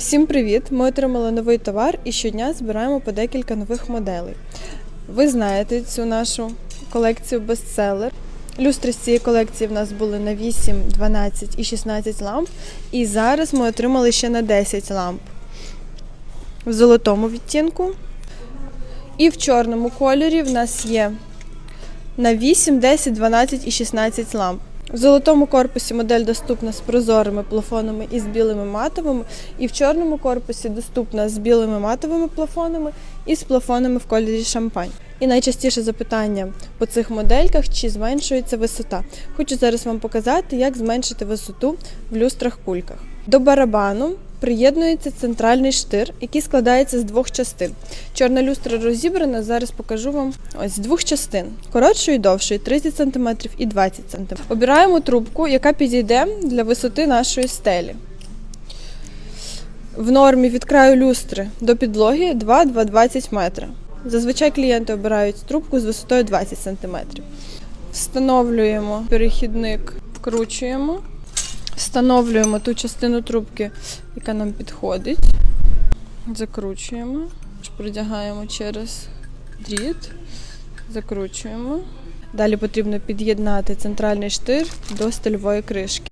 Всім привіт! Ми отримали новий товар і щодня збираємо по декілька нових моделей. Ви знаєте цю нашу колекцію бестселер. Люстри з цієї колекції в нас були на 8, 12 і 16 ламп. І зараз ми отримали ще на 10 ламп в золотому відтінку. І в чорному кольорі в нас є на 8, 10, 12 і 16 ламп. В золотому корпусі модель доступна з прозорими плафонами і з білими матовими, і в чорному корпусі доступна з білими матовими плафонами і з плафонами в кольорі шампань. І найчастіше запитання по цих модельках, чи зменшується висота. Хочу зараз вам показати, як зменшити висоту в люстрах-кульках. До барабану приєднується центральний штир, який складається з двох частин. Чорна люстра розібрана, зараз покажу вам ось з двох частин: коротшої і довшої 30 см і 20 см. Обираємо трубку, яка підійде для висоти нашої стелі. В нормі від краю люстри до підлоги 2-2,20 метра. Зазвичай клієнти обирають трубку з висотою 20 см. Встановлюємо перехідник, вкручуємо, встановлюємо ту частину трубки, яка нам підходить. Закручуємо, продягаємо через дріт, закручуємо. Далі потрібно під'єднати центральний штир до стильової кришки.